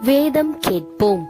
வேதம் கேட்போம்.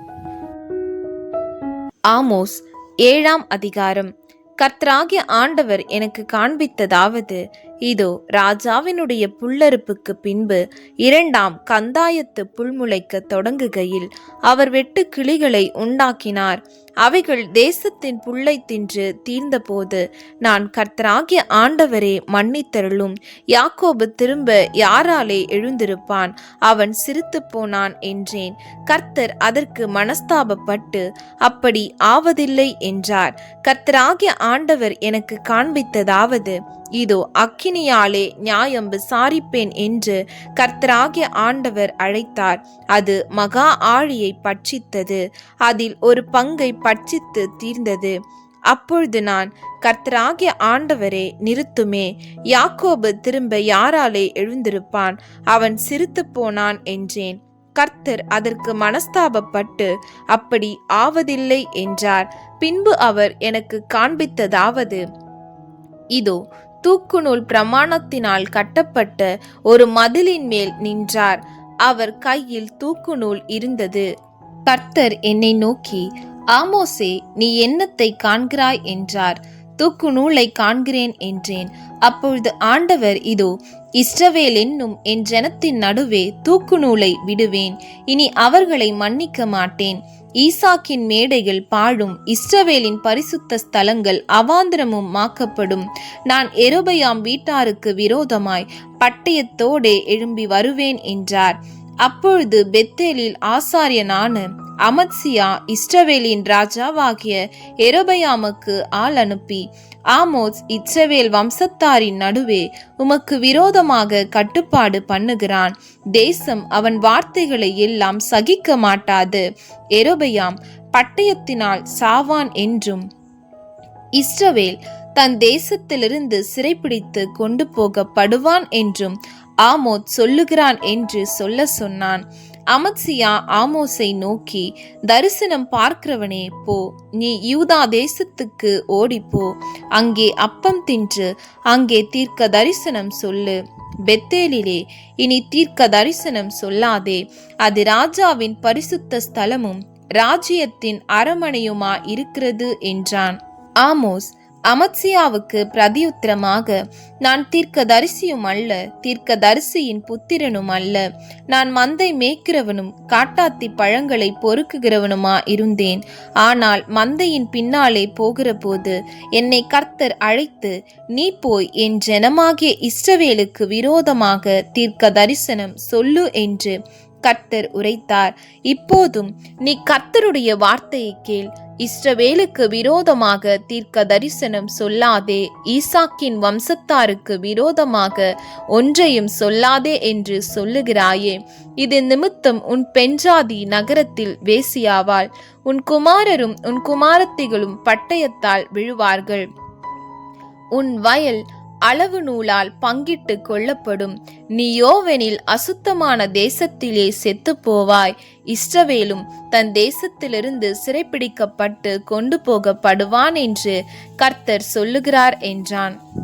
ஆமோஸ் ஏழாம் அதிகாரம். கர்த்தராகிய ஆண்டவர் எனக்கு காண்பித்ததாவது இதோ ராஜாவினுடைய புல்லறுப்புக்கு பின்பு இரண்டாம் கந்தாயத்து புல்முளைக்க தொடங்குகையில் அவர் வெட்டு கிளிகளை உண்டாக்கினார். அவைகள் தேசத்தின் புல்லை தின்று தீர்ந்தபோது நான் கர்த்தராகிய ஆண்டவரே மன்னித்தருளும். யாக்கோபு திரும்ப யாராலே எழுந்திருப்பான்? அவன் சிரித்து போனான் என்றேன். கர்த்தர் அதற்கு மனஸ்தாபப்பட்டு அப்படி ஆவதில்லை என்றார். கர்த்தராகிய ஆண்டவர் எனக்கு காண்பித்ததாவது இதோ அக்கி அக்கினியாலே நியாயம் விசாரிப்பேன் என்று கர்த்தராகிய ஆண்டவர் அழைத்தார். அது மகா ஆழியை பட்சித்தது. அதில் ஒரு பங்கை பட்சித்து தீர்ந்தது. அப்பொழுது நான் கர்த்தராகிய ஆண்டவரே நிறுத்துமே. யாக்கோபு திரும்ப யாராலே எழுந்திருப்பான்? அவன் சிரித்து போனான் என்றேன். கர்த்தர் அதற்கு மனஸ்தாபப்பட்டு அப்படி ஆவதில்லை என்றார். பின்பு அவர் எனக்கு காண்பித்ததாவது. இதோ தூக்குநூல் பிரமாணத்தினால் கட்டப்பட்ட ஒரு மதிலின் மேல் நின்றார். அவர் கையில் தூக்குநூல் இருந்தது. கர்த்தர் என்னை நோக்கி ஆமோசே நீ என்னத்தை காண்கிறாய்? என்றார். தூக்கு நூலை காண்கிறேன் என்றேன். அப்பொழுது ஆண்டவர் இதோ இஸ்ரவேல் என்னும் என் ஜனத்தின் நடுவே தூக்கு நூலை விடுவேன். இனி அவர்களை மன்னிக்க மாட்டேன். ஈசாக்கின் மேடைகள் பாழும் இஸ்ரவேலின் பரிசுத்த ஸ்தலங்கள் அவாந்திரமும் மாக்கப்படும். நான் எரோபயாம் வீட்டாருக்கு விரோதமாய் பட்டயத்தோடே எழும்பி வருவேன் என்றார். அப்பொழுது பெத்தேலில் ஆசாரியனான அமத்சியா இஸ்ரவேலின் ராஜாவாகிய எரோபயாமுக்கு ஆள் அனுப்பி ஆமோஸ் இஸ்ரவேல் வம்சத்தாரின் நடுவே உமக்கு விரோதமாக கட்டுப்பாடு பண்ணுகிறான். தேசம் அவன் வார்த்தைகளை எல்லாம் சகிக்க மாட்டாது. எரோபயாம் பட்டயத்தினால் சாவான் என்றும் இஸ்ரவேல் தன் தேசத்திலிருந்து சிறைப்பிடித்து கொண்டு போகப்படுவான் என்றும் ஆமோத் சொல்லுகிறான் என்று சொல்ல சொன்னான். அமத்சியா ஆமோஸை நோக்கி தரிசனம் பார்க்கிறவனே போ. நீ யூதா தேசத்துக்கு ஓடிப்போ. அங்கே அப்பம் தின்று அங்கே தீர்க்க தரிசனம் சொல்லு. பெத்தேலிலே இனி தீர்க்க தரிசனம் சொல்லாதே. அது ராஜாவின் பரிசுத்த ஸ்தலமும் ராஜ்யத்தின் அரமனையுமா இருக்கிறது? என்றான். ஆமோஸ் அமத்சியாவுக்கு பிரதியுத்தரமாக நான் தீர்க்கதரிசியும் அல்ல தீர்க்கதரிசியின் புத்திரனும் அல்ல. நான் மந்தை மேய்க்கிறவனும் காட்டாத்தி பழங்களை பொறுக்குகிறவனுமா இருந்தேன். ஆனால் மந்தையின் பின்னாலே போகிற போது என்னை கர்த்தர் அழைத்து நீ போய் என் ஜனமாகிய இஸ்ரவேலுக்கு விரோதமாக தீர்க்க தரிசனம் சொல்லு என்று கர்த்தர் உரைத்தார். இப்போதும் நீ கர்த்தருடைய வார்த்தையை கேள். இஸ்ரவேலுக்கு விரோதமாக தீர்க்க தரிசனம் சொல்லாதே ஈசாக்கின் வம்சத்தாருக்கு விரோதமாக ஒன்றையும் சொல்லாதே என்று சொல்லுகிறாயே. இது நிமித்தம் உன் பெஞ்சாதி நகரத்தில் வேசியாவாள். உன் குமாரரும் உன் குமாரத்திகளும் பட்டயத்தால் விழுவார்கள். உன் வயல் அளவு நூலால் பங்கிட்டு கொள்ளப்படும் நீயோவெனில் அசுத்தமான தேசத்திலே செத்து போவாய். இஸ்ரவேலும் தன் தேசத்திலிருந்து சிறைப்பிடிக்கப்பட்டு கொண்டு போகப்படுவான் என்று கர்த்தர் சொல்லுகிறார் என்றான்.